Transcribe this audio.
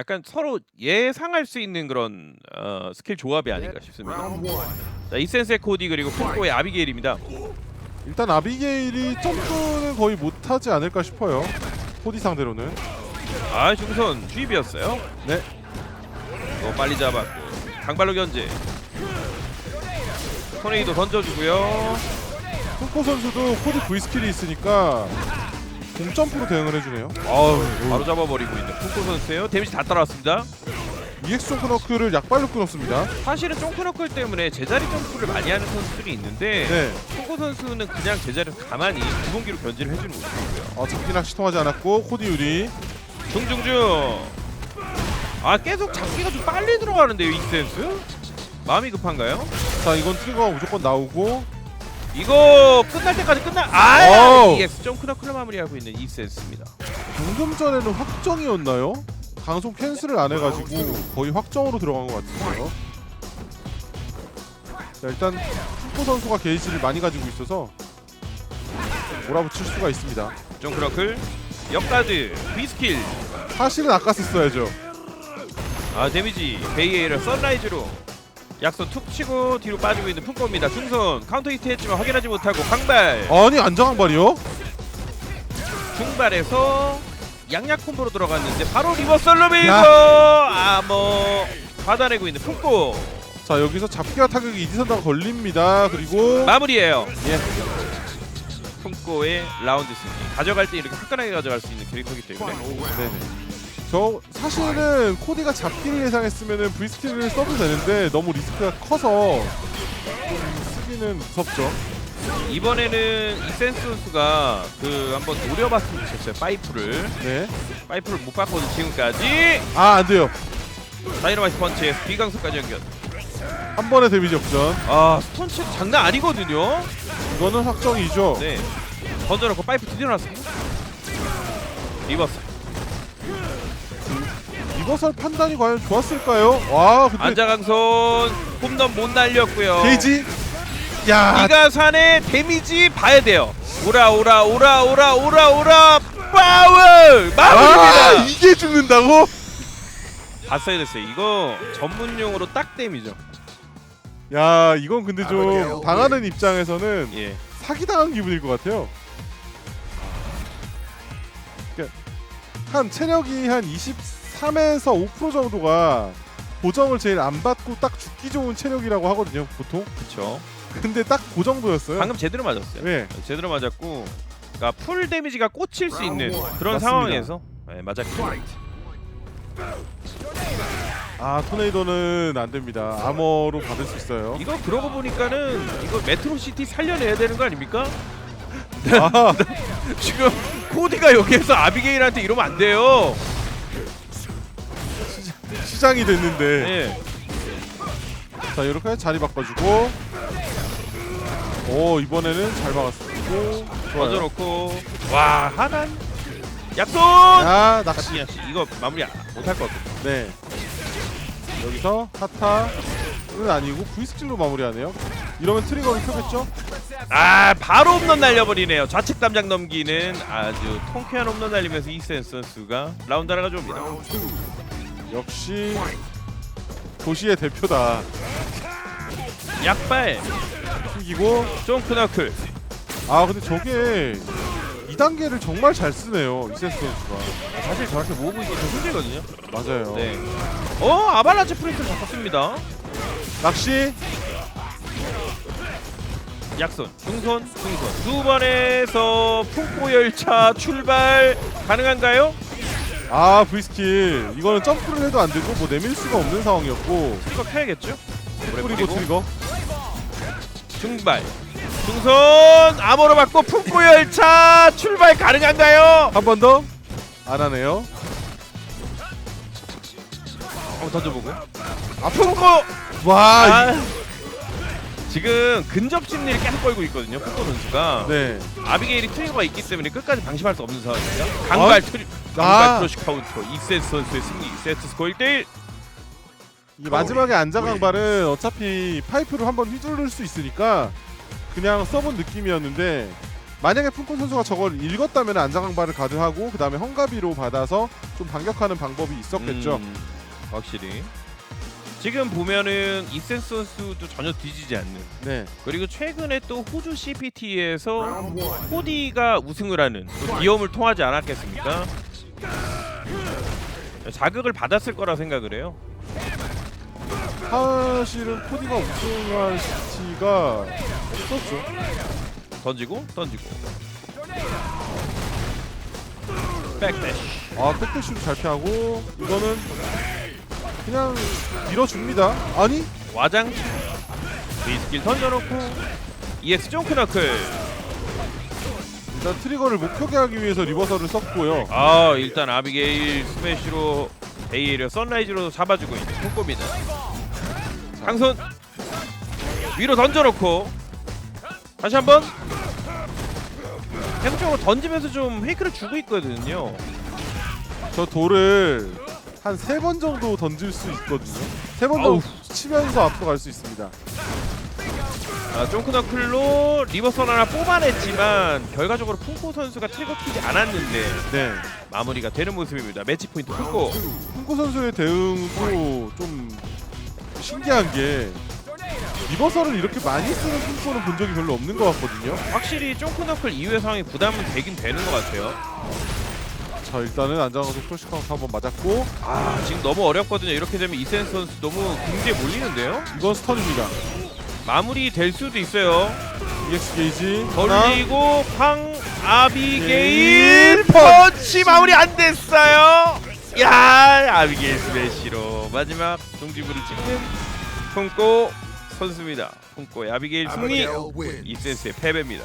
약간 서로 예상할 수 있는 그런 어, 스킬 조합이 아닌가 싶습니다. 자, 이센스의 코디 그리고 콩코의 아비게일입니다. 일단 아비게일이 점프는 거의 못하지 않을까 싶어요. 코디 상대로는. 아 중선 주입이었어요. 네. 어, 빨리 잡았고 강발로 견제. 토네이도 던져주고요. 콩코 선수도 코디 V 스킬이 있으니까 공점프로 대응을 해주네요. 아우 바로 잡아버리고 있는 콩코 선수예요. 데미지 다 따라왔습니다. EX 정크너크를 약발로 끊었습니다. 사실은 쫑크너클 때문에 제자리 점프를 많이 하는 선수들이 있는데 네. 콩코 선수는 그냥 제자리에서 가만히 기본기로 견제를 해주는 모습이고요. 어, 잡기 낚시 통하지 않았고 코디 유리. 중중중. 아 계속 잡기가 좀 빨리 들어가는데요 익센스? 마음이 급한가요? 자 이건 트리거가 무조건 나오고 이거 끝날 때까지 끝나. 아 어우. EX 쫑크너클을 마무리하고 있는 익센스입니다. 방금 전에는 확정이었나요? 방송 캔슬을 안 해가지고 거의 확정으로 들어간 것 같은데요. 자 일단 콩코 선수가 게이지를 많이 가지고 있어서 몰아붙일 수가 있습니다. 쫑크너클 역가드 비스킬. 사실은 아까 썼어야죠. 아 데미지 베이에이를 선라이즈로 약선 툭 치고 뒤로 빠지고 있는 품고입니다. 중선 카운터 히트 했지만 확인하지 못하고 강발. 아니 안정한발이요? 중발에서 양약 콤보로 들어갔는데 바로 리버설로 밀고 야. 아뭐 받아내고 있는 품고 자 여기서 잡기와 타격이 이지선다가 걸립니다. 그리고 마무리예요. 예. 품고의 라운드 승리. 가져갈 때 이렇게 화끈하게 가져갈 수 있는 캐릭터이기 때문에 네네. 저 사실은 코디가 잡기를 예상했으면은 V 스킬을 써도 되는데 너무 리스크가 커서 좀 쓰기는 무섭죠. 이번에는 이센스 선수가 그 한번 노려봤으면 좋겠어요. 파이프를 네. 파이프를 못 봤거든 지금까지. 아 안 돼요. 다이너마이트 펀치에서 비강수까지 연결. 한 번의 데미지 역전. 아 스톤치 장난 아니거든요. 이거는 확정이죠. 네. 던져놓고 파이프 나왔습니다. 리버스. 이버설 판단이 과연 좋았을까요? 와 근데 안자강선 홈런 못 날렸고요. 게이지. 야 이가산의 데미지 봐야 돼요. 오라 오라 오라 오라 오라 오라 파워 아, 마무리입니다. 이게 죽는다고? 봤어야 됐어요. 이거 전문용어로 딱 데미죠. 야 이건 근데 좀 당하는 입장에서는 예. 사기 당한 기분일 것 같아요. 한 체력이 한 23에서 5% 정도가 고정을 제일 안 받고 딱 죽기 좋은 체력이라고 하거든요 보통. 그렇죠. 근데 딱 그 정도였어요. 방금 제대로 맞았어요. 네. 제대로 맞았고 그러니까 풀 데미지가 꽂힐 수 있는 그런 맞습니다. 상황에서 네, 맞았고 아 토네이도는 안 됩니다. 아머로 받을 수 있어요. 이거 그러고 보니까는 이거 메트로시티 살려내야 되는 거 아닙니까? 아, 지금 코디가 여기에서 아비게일한테 이러면 안 돼요. 시장이 됐는데. 예. 자 이렇게 자리 바꿔주고. 오 이번에는 잘 막았고. 좋아요. 얹어놓고 와 하난 약손. 야 낚시. 씨 이거 마무리 못할 것 같아. 네. 여기서 하타는 아니고 V 스킬로 마무리하네요. 이러면 트리거를 켜겠죠? 아 바로 홈런 날려버리네요. 좌측 담장 넘기는 아주 통쾌한 홈런 날리면서 이센스 선수가 라운드 하나 가져옵니다. 역시 도시의 대표다. 약발 튕기고 쫑크너클 아 근데 저게 2단계를 정말 잘 쓰네요 이세스 선수가. 사실 저렇게 모으고 있기 좀 힘들거든요. 맞아요. 네. 어 아발라치 프린트를 잡았습니다. 낚시 약손 중손 중손 두 번에서 풍포 열차 출발 가능한가요? 아 V 스킬 이거는 점프를 해도 안 되고 뭐 내밀 수가 없는 상황이었고 이거 켜야겠죠? 그리고 트리거 중발 중손 암호로 받고 풍포 열차 출발 가능한가요? 한 번 더 안 하네요. 한번 던져보고 아 풍포 와. 아, 지금 근접 심리를 계속 걸고 있거든요 풍포 선수가 이- 네. 아비게일이 트리거가 있기 때문에 끝까지 방심할 수 없는 상황입니다 강발 트리 강발 아. 크러쉬 카운터 이센스 선수의 승리 세트 스코어 1대1 이 마지막에 안장강발은 어차피 파이프로 한번 휘두를 수 있으니까 그냥 써본 느낌이었는데 만약에 푼코 선수가 저걸 읽었다면 안장강발을 가드하고 그 다음에 헝가비로 받아서 좀 반격하는 방법이 있었겠죠. 음, 확실히. 지금 보면은 이센스 선수도 전혀 뒤지지 않는. 네. 그리고 최근에 또 호주 CPT에서 코디가 우승을 하는 또 기염을 통하지 않았겠습니까? 자극을 받았을 거라 생각을 해요. 사실은 코디가 우승할 시티가 없었죠. 던지고 던지고. 백대시. 아 백대시도 잘 피하고 이거는 그냥 밀어줍니다. 아니 와장. 비스킬 던져놓고 EX 종크너클. 일단 트리거를 목표게 하기 위해서 리버설을 썼고요. 아 일단 아비게일 스매시로 베이에리어 선라이즈로 잡아주고 있는 콩꼬입니다. 강손 위로 던져놓고 다시 한번 계속적으로 던지면서 좀 페이크를 주고 있거든요. 저 돌을 한 세 번 정도 던질 수 있거든요. 세 번. 정도 치면서 앞으로 갈 수 있습니다. 아, 종크너클로 리버선 하나 뽑아냈지만 결과적으로 풍코 선수가 트리거 키지 않았는데 네. 마무리가 되는 모습입니다. 매치 포인트 풍코. 풍코 선수의 대응도 좀 신기한 게 리버설을 이렇게 많이 쓰는 풍코는 본 적이 별로 없는 것 같거든요. 확실히 종크너클 이후의 상황이 부담은 되긴 되는 것 같아요. 자 일단은 안장가서 크러시 카운트 한번 맞았고 아 지금 너무 어렵거든요. 이렇게 되면 이센스 선수 너무 궁지에 몰리는데요. 이건 스턴입니다. 마무리 될 수도 있어요. EX 게이지 하나 걸리고 황 아비게일 게일 펀치 마무리 안 됐어요. 야 아비게일 스매시로 마지막 동지부를 찍는 풍꼬 선수입니다. 풍꼬의 아비게일 승리. 이센스의 패배입니다.